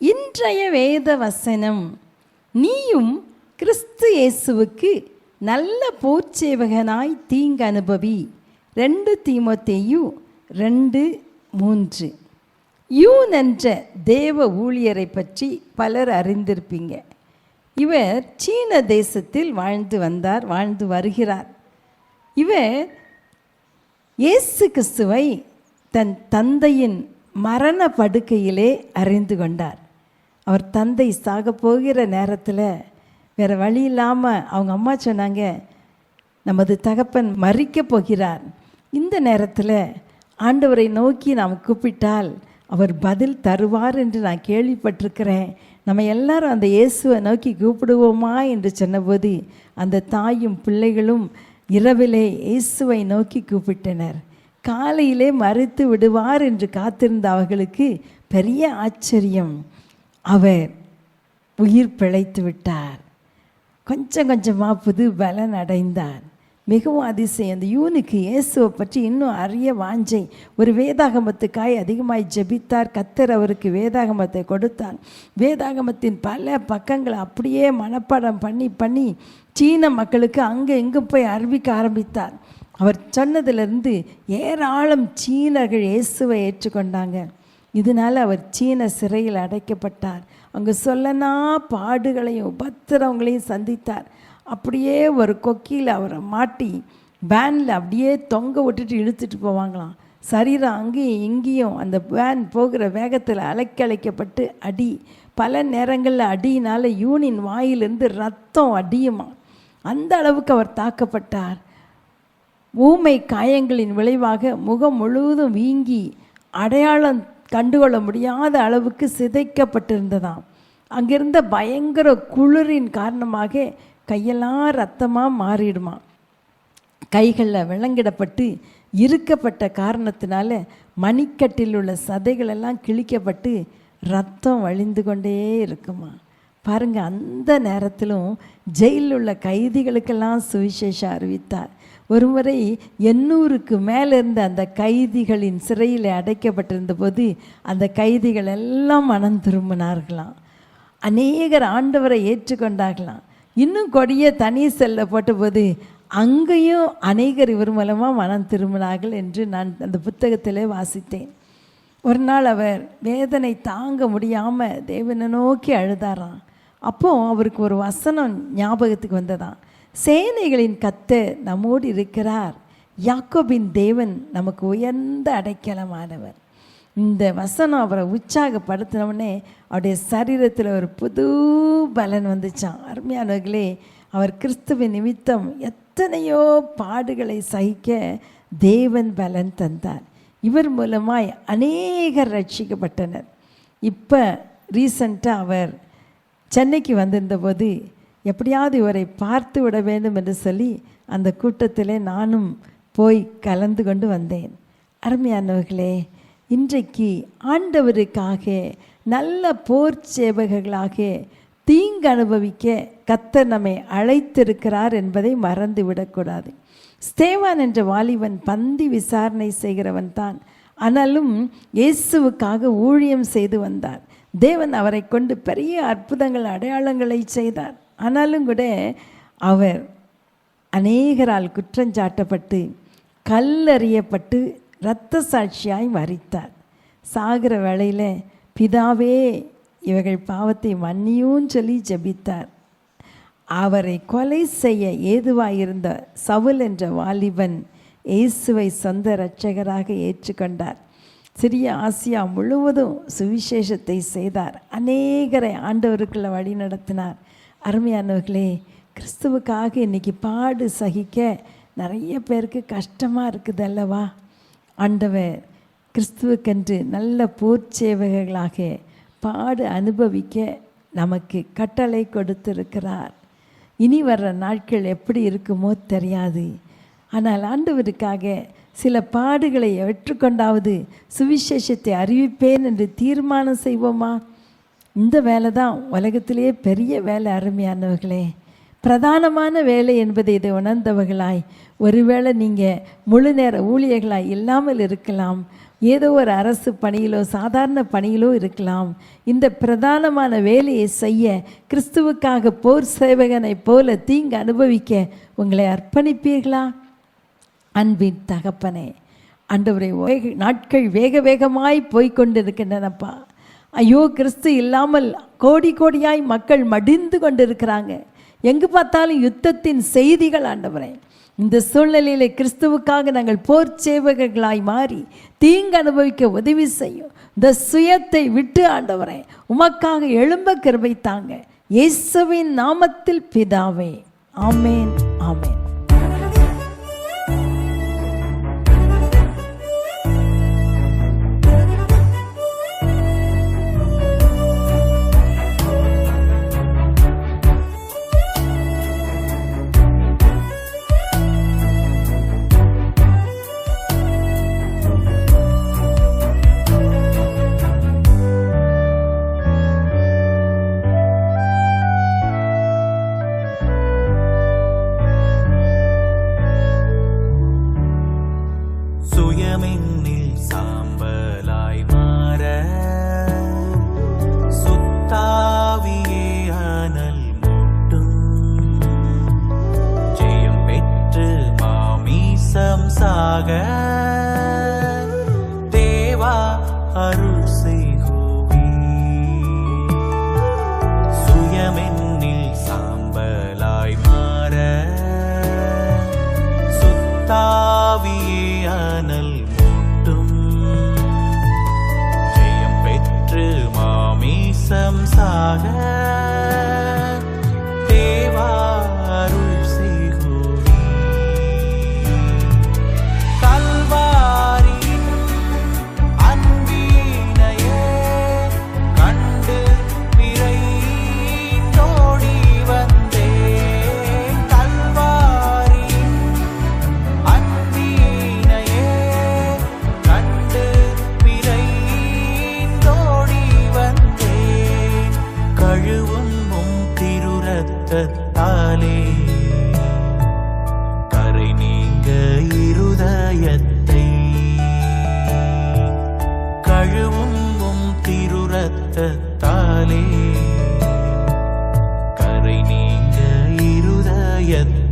இன்றைய வேத வசனம் நீயும் கிறிஸ்து இயேசுவுக்கு நல்ல போர்ச்சேவகனாய் தீங்கு அனுபவி. ரெண்டு தீமோத்தேயு ரெண்டு மூன்று. யூன் என்ற தேவ ஊழியரை பற்றி பலர் அறிந்திருப்பீங்க. இவர் சீன தேசத்தில் வாழ்ந்து வந்தார் வாழ்ந்து வருகிறார். இவர் இயேசு கிறிஸ்துவை தன் தந்தையின் மரண படுக்கையிலே அறிந்து கொண்டார். அவர் தந்தை சாக போகிற நேரத்தில் வேறு வழி இல்லாமல் அவங்க அம்மா சொன்னாங்க நமது தகப்பன் மறிக்கப் போகிறார். இந்த நேரத்தில் ஆண்டவரை நோக்கி நாம் கூப்பிட்டால் அவர் பதில் தருவார் என்று நான் கேள்விப்பட்டிருக்கிறேன். நம்ம எல்லாரும் அந்த இயேசுவை நோக்கி கூப்பிடுவோமா? என்று சொன்னபோது அந்த தாயும் பிள்ளைகளும் இரவிலே இயேசுவை நோக்கி கூப்பிட்டனர். காலையிலே மறுத்து விடுவார் என்று காத்திருந்த அவர்களுக்கு பெரிய ஆச்சரியம். அவர் உயிர் பிழைத்து விட்டார் கொஞ்சம் கொஞ்சமாக புது பலன் அடைந்தார் மிகவும் அதிசயம். அந்த யூனுக்கு இயேசுவை பற்றி இன்னும் அறிய வாஞ்சை. ஒரு வேதாகமத்துக்காய் அதிகமாய் ஜெபித்தார். கத்தர் அவருக்கு வேதாகமத்தை கொடுத்தார். வேதாகமத்தின் பல பக்கங்களை அப்படியே மனப்பாடம் பண்ணி பண்ணி சீன மக்களுக்கு அங்கே எங்கும் போய் அறிவிக்க ஆரம்பித்தார். அவர் சொன்னதிலிருந்து ஏராளம் சீனர்கள் இயேசுவை ஏற்றுக்கொண்டாங்க. இதனால் அவர் சீன சிறையில் அடைக்கப்பட்டார். அங்கே சொல்லனா பாடுகளையும் உபத்திரவங்களையும் சந்தித்தார். அப்படியே ஒரு கொக்கியில் அவரை மாட்டி வேனில் அப்படியே தொங்க விட்டுட்டு இழுத்துட்டு போவாங்களாம். சரீரம் அங்கேயும் இங்கேயும் அந்த வேன் போகிற வேகத்தில் அலைக்கழைக்கப்பட்டு அடி பல நேரங்களில் அடியினால் யூனின் வாயிலிருந்து ரத்தம் அடியுமா அந்த அளவுக்கு அவர் தாக்கப்பட்டார். ஊமை காயங்களின் விளைவாக முகம் முழுவதும் வீங்கி அடையாளம் கண்டுகொள்ள முடியாத அளவுக்கு சிதைக்கப்பட்டிருந்ததாம். அங்கிருந்த பயங்கர குளிரின் காரணமாக கையெல்லாம் ரத்தமாக மாறிடுமா கைகளில் விளங்கிடப்பட்டு இருக்கப்பட்ட காரணத்தினால மணிக்கட்டில் உள்ள சதைகளெல்லாம் கிழிக்கப்பட்டு ரத்தம் வழிந்து கொண்டே இருக்குமா பாருங்க அந்த நேரத்திலும் ஜெயிலில் உள்ள கைதிகளுக்கெல்லாம் சுவிசேஷம் அறிவித்தார். ஒருமுறை எண்ணூறுக்கு மேலே இருந்த அந்த கைதிகளின் சிறையில் அடைக்கப்பட்டிருந்த போது அந்த கைதிகள் எல்லாம் மனம் திரும்பினார்களாம். அநேகர் ஆண்டவரை ஏற்றுக்கொண்டார்களாம். இன்னும் கொடிய தனி செல்ல போட்டபோது அங்கேயும் அநேகர் இவர் மூலமாக மனம் திரும்பினார்கள் என்று நான் அந்த புத்தகத்திலே வாசித்தேன். ஒரு நாள் அவர் வேதனை தாங்க முடியாமல் தேவனை நோக்கி அழுதாராம். அப்போது அவருக்கு ஒரு வசனம் ஞாபகத்துக்கு வந்ததான் சேனைகளின் கத்து நம்மோடு இருக்கிறார். யாக்கோபின் தேவன் நமக்கு உயர்ந்த அடைக்கலமானவர். இந்த வசனம் அவரை உற்சாகப்படுத்தினவுடனே அவருடைய சரீரத்தில் ஒரு புது பலன் வந்துச்சான் அருமையானவர்களே அவர் கிறிஸ்துவின் நிமித்தம் எத்தனையோ பாடுகளை சகிக்க தேவன் பலன் தந்தார். இவர் மூலமாய் அநேகர் ரட்சிக்கப்பட்டனர். இப்போ ரீசண்டாக அவர் சென்னைக்கு வந்திருந்தபோது எப்படியாவது இவரை பார்த்து விட வேண்டும் என்று சொல்லி அந்த கூட்டத்திலே நானும் போய் கலந்து கொண்டு வந்தேன். அருமையானவர்களே இன்றைக்கு ஆண்டவருக்காக நல்ல போர் சேவகர்களாக தீங்கு அனுபவிக்க கத்தர் நம்மை அழைத்திருக்கிறார் என்பதை மறந்து விடக்கூடாது ஸ்தேவான் என்ற வாலிபன் பந்தி விசாரணை செய்கிறவன் தான். ஆனாலும் இயேசுவுக்காக ஊழியம் செய்து வந்தார் தேவன் அவரை கொண்டு பெரிய அற்புதங்கள் அடையாளங்களை செய்தார். ஆனாலும் கூட அவர் அநேகரால் குற்றஞ்சாட்டப்பட்டு கல்லறியப்பட்டு இரத்த சாட்சியாய் மறித்தார். சாகிற வேளையில் பிதாவே இவர்கள் பாவத்தை மன்னியும் சொல்லி ஜெபித்தார். அவரை கொலை செய்ய ஏதுவாயிருந்த சவுல் என்ற வாலிபன் இயேசுவை சொந்த இரட்சகராக ஏற்றுக்கொண்டார். சிறிய ஆசியா முழுவதும் சுவிசேஷத்தை செய்தார். அநேகரை ஆண்டவருக்குள்ள வழி நடத்தினார் அருமையானவர்களே கிறிஸ்துவுக்காக இன்றைக்கி பாடு சகிக்க நிறைய பேருக்கு கஷ்டமாக இருக்குது அல்லவா? ஆண்டவர் கிறிஸ்துவுக்கென்று நல்ல போர்ச்சேவகர்களாக பாடு அனுபவிக்க நமக்கு கட்டளை கொடுத்திருக்கிறார். இனி வர்ற நாட்கள் எப்படி இருக்குமோ தெரியாது. ஆனால் ஆண்டவருக்காக சில பாடுகளை ஏற்றுக்கொண்டாவது சுவிசேஷத்தை அறிவிப்பேன் என்று தீர்மானம் செய்வோமா? இந்த வேலை தான் உலகத்திலேயே பெரிய வேலை அருமையானவர்களே. பிரதானமான வேலை என்பதை இதை உணர்ந்தவர்களாய் ஒருவேளை நீங்கள் முழு நேர ஊழியர்களாய் இல்லாமல் இருக்கலாம். ஏதோ ஒரு அரசு பணியிலோ சாதாரண பணியிலோ இருக்கலாம். இந்த பிரதானமான வேலையை செய்ய கிறிஸ்துவுக்காக போர் சேவகனைப் போல தீங்கு அனுபவிக்க உங்களை அர்ப்பணிப்பீர்களா? அன்பின் தகப்பனே ஆண்டவரை நாட்கள் வேக வேகமாய் போய்கொண்டிருக்கின்றனப்பா ஐயோ கிறிஸ்து இல்லாமல் கோடி கோடியாய் மக்கள் மடிந்து கொண்டிருக்கிறாங்க. எங்கு பார்த்தாலும் யுத்தத்தின் செய்திகள் ஆண்டவரே. இந்த சூழ்நிலையில் கிறிஸ்துவுக்காக நாங்கள் போர் சேவகர்களாய் மாறி தீங்கு அனுபவிக்க உதவி செய்யும் இந்த சுயத்தை விட்டு ஆண்டவரே உமக்காக எழும்ப கிருபை தாங்க. இயேசுவின் நாமத்தில் பிதாவே. ஆமேன் ஆமேன். again. பாலே கரை நீங்க இருதயத்தை கழுவும் உம் திருரத்தாலே கரை நீங்க இருதயத்தை